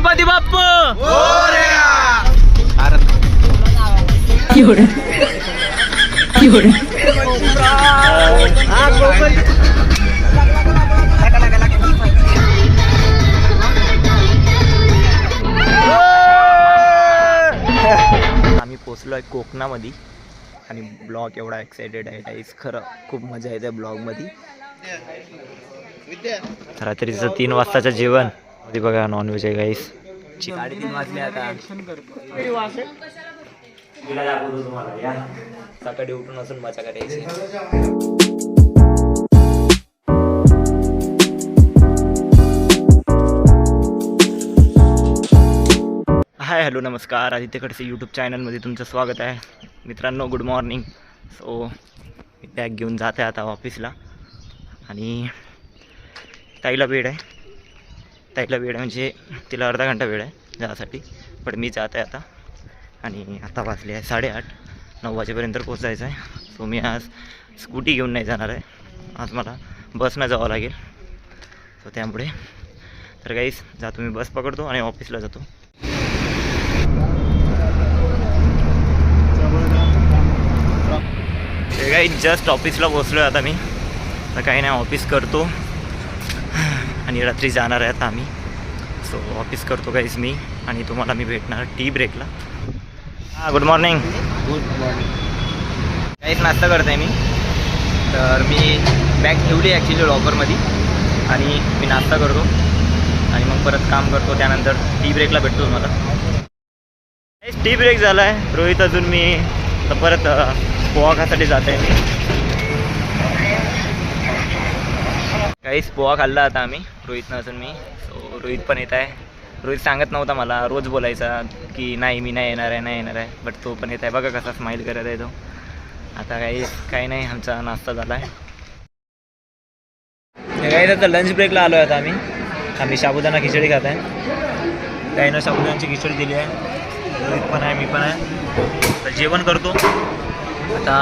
गणपती बाप्पा! आम्ही पोचलो आहे कोकणामध्ये आणि ब्लॉग एवढा एक्सायटेड आहे गाईस खरं खूप मजा येते ब्लॉगमध्ये. रात्रीचं तीन वाजताचं जेवण. मध्ये बघा नॉनव्हेज आहे गाईस साडेतीन वाजले आता. तिला दाखवतो तुम्हाला या. सकाळी उठून असून मजा करायची हाय हॅलो नमस्कार. आदित्य खडसे यूट्यूब चॅनलमध्ये तुमचं स्वागत आहे. मित्रांनो गुड मॉर्निंग सो मी बॅग घेऊन जात आहे आता ऑफिसला आणि ताईला वेळ आहे. ताईला वेळ आहे म्हणजे तिला अर्धा घंटा वेळ आहे जाण्यासाठी. पण मी जात आहे आता. आणि आता वाजले आहे साडेआठ. नऊ वाजेपर्यंत पोचायचं आहे. सो मी आज स्कूटी घेऊन नाही जाणार आहे. आज मला बसनं जावं लागेल. सो त्यामुळे. तर काहीच जातो मी बस पकडतो आणि ऑफिसला जातो. काही जस्ट ऑफिसला पोचलो आहे आता मी. तर काही नाही ऑफिस करतो. आणि रात्री जाणार आहे आता आम्ही. सो ऑफिस करतो काहीच मी आणि तुम्हाला मी भेटणार टी ब्रेकला हां गुड मॉर्निंग गुड मॉर्निंग काहीच नाश्ता करतो आहे मी. तर मी बॅग ठेवली ॲक्च्युली लॉकरमध्ये आणि मी नाश्ता करतो. आणि मग परत काम करतो त्यानंतर टी ब्रेकला भेटतो तुम्हाला. टी ब्रेक झाला आहे रोहित अजून मी. परत पोहा खासाठी जात आहे मी. काहीच पोहा खाल्ला आता आम्ही. रोहितनं अजून मी. सो रोहित पण येत आहे. रोहित सांगत नव्हता मला. रोज बोलायचा की नाही मी नाही येणार आहे नाही येणार आहे. बट तो पण येत आहे. बघा कसा स्माईल करत आहे तो. आता काही काही नाही. आमचा नाश्ता झाला आहे काही आता लंच ब्रेकला आलो आहे आता आम्ही. आम्ही साबुदाणा खिचडी खात आहे. काहीनं साबुदाण्याची खिचडी दिली आहे. रोहित पण आहे मी पण आहे. तर जेवण करतो. आता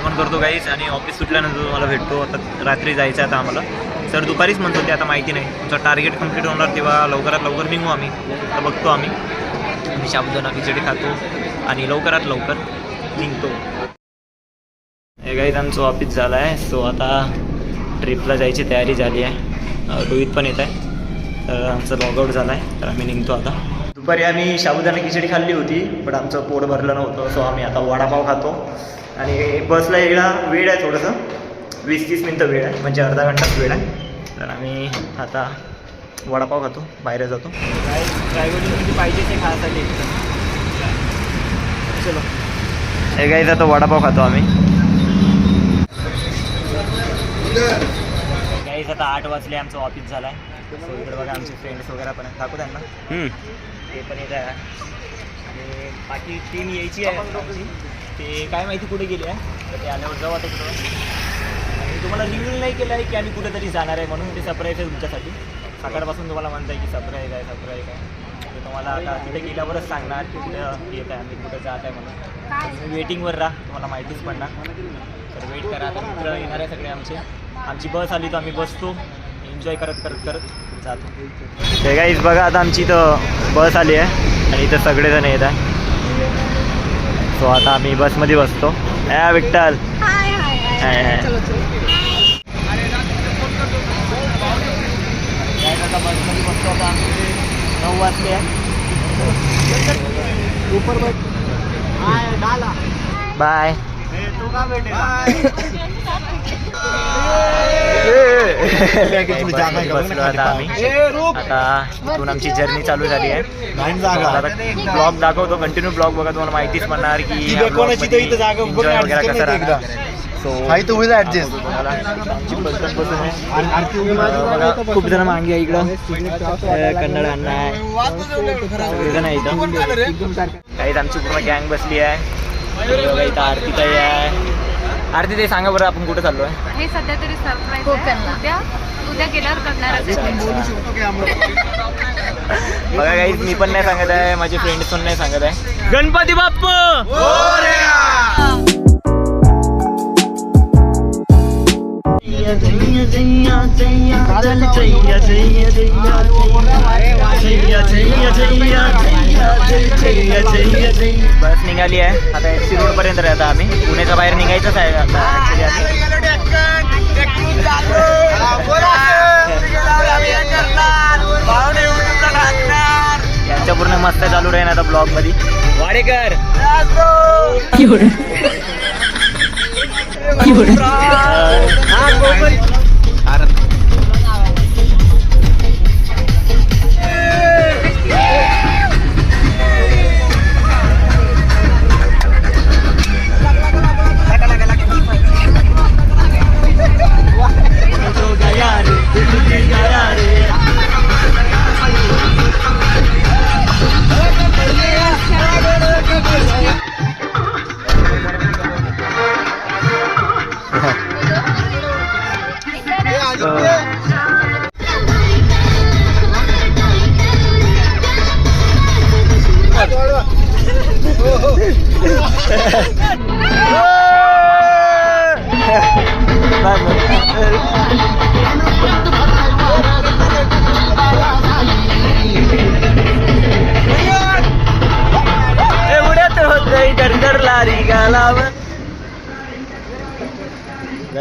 जेवण करतो काहीच आणि ऑफिस सुटल्यानंतर तुम्हाला भेटतो आता रात्री जायचं आहे आता आम्हाला. सर दुपारीच म्हणत होते आता माहिती नाही. तुमचं टार्गेट कंप्लीट होणार तेव्हा लवकरात लवकर निघू आम्ही. तर बघतो आम्ही. आम्ही साबुदाणा खिचडी खातो आणि लवकरात लवकर निघतो. हे काही आमचं ऑफिस झालं आहे सो आता ट्रिपला जायची तयारी झाली आहे. रोहित पण येत आहे. तर आमचं लॉगआउट झाला आहे तर आम्ही निघतो आता. दुपारी आम्ही साबुदाणा खिचडी खाल्ली होती पण आमचं पोट भरलं नव्हतं सो आम्ही आता वडापाव खातो. आणि बसला यायला वेळ आहे थोडंसं वीस तीस मिनटं वेळ आहे म्हणजे अर्धा घंटाच वेळ आहे. तर आम्ही आता वडापाव खातो बाहेर जातो. काय पाहिजे ते खायसाठी चलो हे काही आता वडापाव खातो आम्ही. काहीच आता आठ वाजले आमचं ऑफिस झालं आहे सो इकडे बघा आमचे फ्रेंड्स वगैरे पण आहेत. दाखवू त्यांना. ते पण येत आहे. आणि बाकी टीम यायची आहे. आमची. ते काय माहिती कुठे गेली आहे. तर ते आल्यावर जाऊ आता कुठं आणि तुम्हाला रिव्ह्यू नाही केलं आहे की आम्ही कुठेतरी जाणार आहे म्हणून ते सरप्राईज आहे तुमच्यासाठी. सकाळपासून तुम्हाला म्हणताय की सरप्राईज आहे सरप्राईज आहे. ते तुम्हाला आता तिथे गेल्यावरच सांगणार की कुठं येत आहे आम्ही कुठं जात आहे म्हणून. तुम्ही वेटिंगवर राहा तुम्हाला माहितीच पडणार. तर वेट करा. आता मित्र येणार आहे सगळे आमचे. आमची बस आली तर आम्ही बसतो. एन्जॉय करत करत करत जातो. ते काहीच बघा आता आमची इथं बस आली आहे आणि इथं सगळेजण येत आहे. सो आता आम्ही बसमध्ये बसतो. या विठ्ठल. हाय हाय हाय, हाय. चलो चलो. काय आता बसमध्ये बसतो आता. आमचे नऊ वाजले. आहे बाय बसलो आता इथून आमची जर्नी चालू झाली आहे. ब्लॉग दाखवतो कंटिन्यू ब्लॉग बघा तुम्हाला माहितीच म्हणणार की मध्ये enjoy वगैरे कसं. राहणार. सो तो होईल बघा, खूप जण मागे आहे इकडं. अं, कन्नड अण्णा आहे. सगळेजण आहे इथं. काहीच आमची पूर्ण गँग बसली आहे. इथं आरती ताई आहे. आरती ताई सांगा बरं आपण कुठे चाललो आहे हे सध्या तरी सरप्राईज आहे. उद्या उद्या गेल्यावर. बघा काही मी पण नाही सांगत आहे माझे फ्रेंड्स पण नाही सांगत आहे. गणपती बाप्पा! बस निघाली आहे. आता एस सी रोड पर्यंत आता आम्ही. पुण्याच्या बाहेर निघायचंच आहे आता ऍक्च्युली यांच्या पूर्ण मस्त चालू राहील आता ब्लॉगमध्ये Wadekar. Jaya, Jaya, Jaya.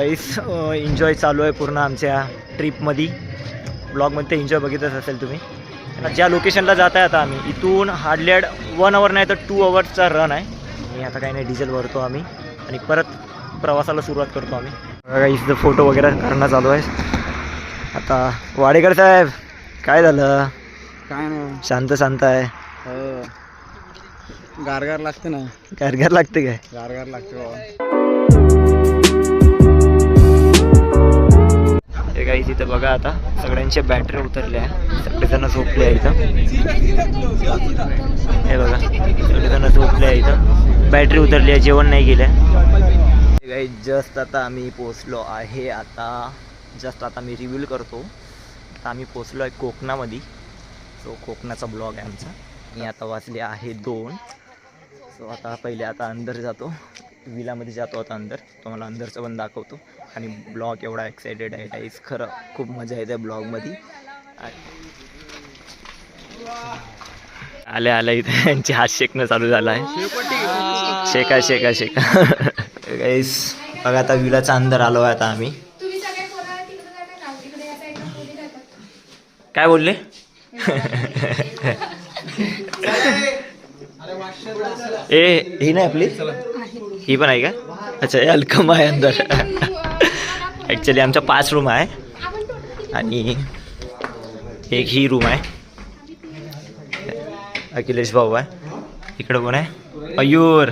Guys enjoy चालू आहे पूर्ण आमच्या ट्रिपमध्ये ब्लॉगमध्ये ते एन्जॉय बघितच असेल तुम्ही. ज्या लोकेशनला जात आहे आता आम्ही इथून हार्डली वन आवर नाही तर टू आवर्सचा रन आहे. आणि आता काही नाही डिझेल भरतो आम्ही. आणि परत प्रवासाला सुरुवात करतो आम्ही. बघा इथं फोटो वगैरे करणं चालू आहे. आता वाडेकर साहेब काय झालं? काय नाही. शांत शांत आहे. हो. गारगार लागते ना. गारगार लागते काय? गारगार लागते बाबा. ते काही तिथं बघा आता. सगळ्यांच्या बॅटरी उतरल्या आहे. सगळेजण झोपले आहे इथं हे बघा. सगळेजण झोपले आहे इथं बॅटरी उतरली आहे जेवण नाही गेलं काही जस्ट आता आम्ही पोचलो आहे. आता जस्ट आता मी रिव्ह्यू करतो. आता आम्ही पोचलो आहे कोकणामध्ये. सो कोकणाचा ब्लॉग आहे आमचा. मी आता वाचले आहे दोन. सो आता पहिले आता अंदर जातो. विलामध्ये जातो आता अंदर. तुम्हाला अंदरचं पण दाखवतो. आणि ब्लॉग एवढा एक्सायटेड आहे गाईज खरं खूप मजा येते ब्लॉगमध्ये. आल्या आल्या इथे. यांची हात शेकणं चालू झालं आहे. शेका शेका शेका. गाईस बघा आता विलाचा अंदर आलो आहे आता आम्ही. काय बोलले? ए ही नाही आपली? ही पण आहे का? अच्छा हे अलकम आहे अंदर ॲक्च्युली आमचा पाच रूम आहे. आणि एक ही रूम आहे. अखिलेश भाऊ आहे. इकडं कोण आहे? मयूर.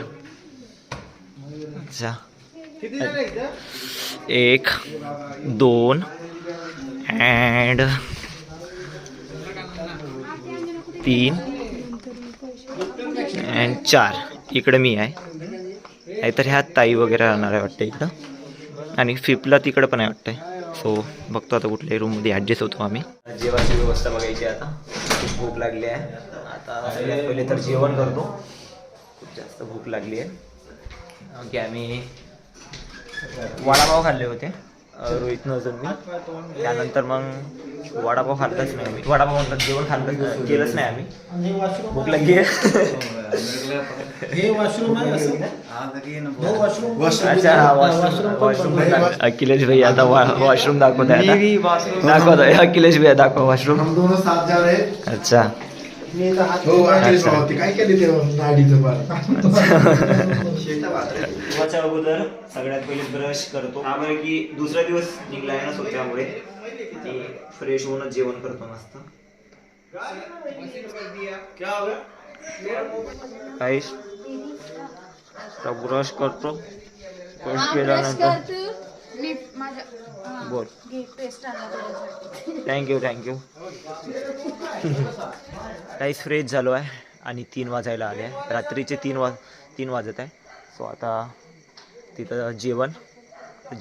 अच्छा. एक दोन अँड तीन अँड चार. इकडं मी आहे. नाहीतर ह्या ताई वगैरे राहणार आहे वाटतं इकडं आणि फिफ्थला तिकडं पण आहे वाटतं. सो बघतो आता कुठल्याही रूममध्ये ॲडजस्ट होतो आम्ही. जेवायची व्यवस्था बघायची आता. खूप भूक लागली आहे. आता सगळ्यात पहिले तर जेवण करतो. खूप जास्त भूक लागली आहे. की आम्ही वडापाव खाल्ले होते. रोहित नजर मी त्यानंतर मग वडापाव खाल्लाच नाही आम्ही. वडापाव म्हणतात जेवण खाल्लं केलंच नाही आम्ही. भूक लागली आहे. अच्छा हा वॉशरूम वॉशरूम अखिलेश भाई आता वॉशरूम दाखवत आहे आता दाखवत आहे अखिलेश भाई दाखव वॉशरूम हम दोनों साथ जा रहे हैं। अच्छा। हो आणि होते काय केले ते नाडीचं बाळ जेवायच्या अगोदर सगळ्यात पहिले ब्रश करतो. त्यामुळे की दुसरा दिवस निघला आहे ना सो त्यामुळे फ्रेश होऊनच जेवण करतो मस्त. काहीच ब्रश करतो. ब्रश केल्यानंतर बोल. थँक्यू थँक्यू काहीच फ्रेश झालो आहे आणि तीन वाजायला आले आहे. रात्रीचे तीन वाज तीन वाजत आहे. सो आता तिथं जेवण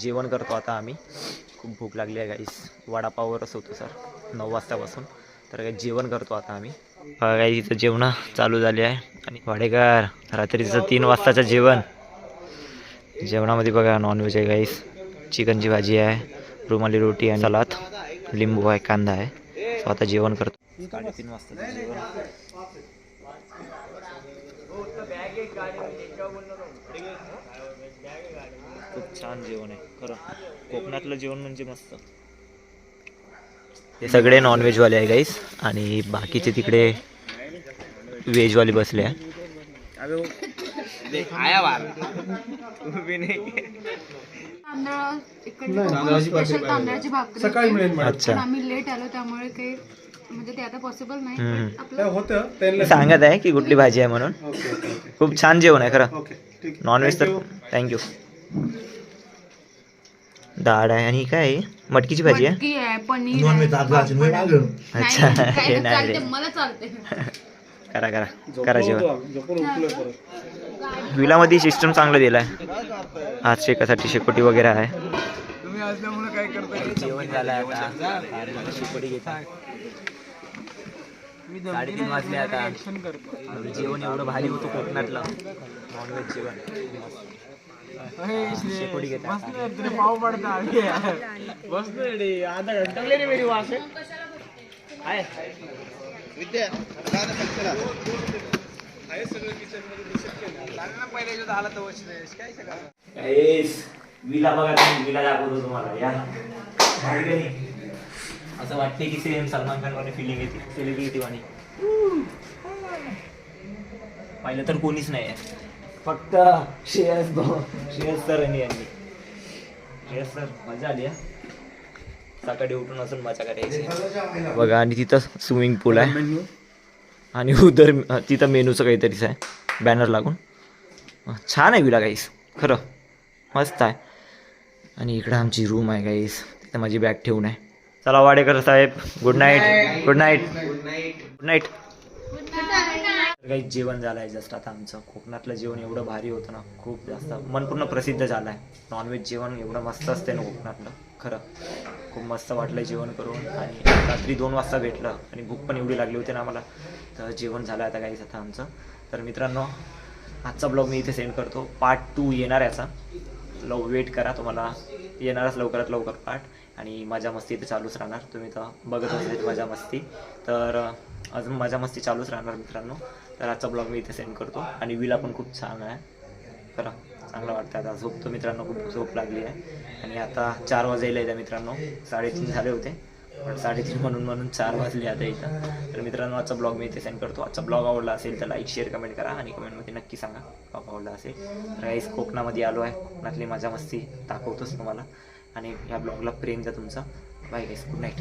जेवण करतो आता आम्ही. खूप भूक लागली आहे गाईस वडापाववरच होतो सर नऊ वाजतापासून. तर काही जेवण करतो आता आम्ही. काही इथं जेवणं चालू झाली आहे. आणि वाडेकर रात्रीचं तीन वाजताचं जेवण. जेवणामध्ये बघा नॉनव्हेज आहे गाईस चिकनची भाजी आहे रुमाली रोटी आणि सलाद. लिंबू आहे कांदा आहे. स्वतः जेवण करतो. साडेतीन वाजता जेवण. खूप छान जेवण आहे. खरं कोकणातलं जेवण म्हणजे मस्त. हे सगळे नॉनव्हेजवाले आहे गाईस आणि बाकीचे तिकडे व्हेजवाले बसले आहे. तांदळा इकडे स्पेशल तांदळाची भाकरी. सकाळी होती. मिळेल मॅडम. अच्छा. पण आम्ही लेट आलो त्यामुळे काही म्हणजे ते आता पॉसिबल नाही हम्म. पण आपलं होतं. त्यांना मी सांगत आहे की कुठली भाजी आहे म्हणून. Okay okay. ओके खूप छान जेवण आहे खरं. ओके. ठीक नॉनव्हेज तर. थँक्यू डाळ आहे आणि काय आहे? मटकीची भाजी आहे? मटकी आहे पनीर आहे, पापड. आहे. अच्छा नाही, हे काय नाही चालते रे मला चालते करा करा करा जेवण. विलामध्ये सिस्टम चांगलं दिलं आहे आज शेकासाठी शेकोटी वगैरे आहे. जेवण झालं आता. शेकोटी घेता. साडेतीन वाजले आता. जेवण एवढं भारी होतं कोकणातलं. नॉनव्हेज जेवण. पाव पडता. बसलो आधा घंटा रे मेरी वास. आहे गाईस, विला बघा विला दाखवतो तुम्हाला या? असं वाटते की सेम सलमान खान वाणी फिलिंग येते सेलिब्रिटी वाणी पाहिलं तर कोणीच नाही आहे. फक्त श्रेयस भाऊ. श्रेयस सर आणि यांनी. श्रेयस सर मजा आली हा? सकाळी उठून असून मजा करायची. बघा आणि तिथं स्विमिंग पूल आहे. आणि उदर तिथं मेनूचं काहीतरीच आहे. बॅनर लागून. छान आहे विला गाईस खरं. मस्त आहे. आणि इकडं आमची रूम आहे गाईस तिथं माझी बॅग ठेवून आहे. चला वाडेकर साहेब good night good night good night काही जेवण झालं आहे जस्ट आता आमचं. कोकणातलं जेवण एवढं भारी होतं ना खूप जास्त. मनपूर्ण प्रसिद्ध झालं आहे नॉनव्हेज जेवण एवढं मस्त असते ना कोकणातलं. खरं. खूप मस्त वाटलं जेवण करून. आणि रात्री दोन वाजता भेटलं. आणि भूक पण एवढी लागली होती ना आम्हाला. तर जेवण झालं आता काहीच आता आमचं. तर मित्रांनो आजचा ब्लॉग मी इथे सेंड करतो. पार्ट टू येणार याचा लव वेट करा. तुम्हाला येणारच लवकरात लवकर पार्ट आणि मजा मस्ती इथे चालूच राहणार. तुम्ही तर बघत असेल मजा मस्ती. तर अजून मजा मस्ती चालूच राहणार मित्रांनो. तर आजचा ब्लॉग मी इथे सेंड करतो. आणि विला पण खूप छान आहे. खरं चांगलं वाटतं आता. झोपतो मित्रांनो खूप झोप लागली आहे. आणि आता चार वाजायला येतं मित्रांनो. साडेतीन झाले होते. पण साडेतीन म्हणून म्हणून चार वाजले आता इथं. तर मित्रांनो आजचा ब्लॉग मी इथे सेंड करतो. आजचा ब्लॉग आवडला असेल तर लाईक शेअर कमेंट करा. आणि कमेंटमध्ये नक्की सांगा. ब्लॉग आवडला असेल तर गाईस कोकणामध्ये आलो आहे. कोकणातली मजा मस्ती दाखवतोच तुम्हाला. आणि ह्या ब्लॉगला प्रेम द्या तुमचा. बाय गाईस गुड नाईट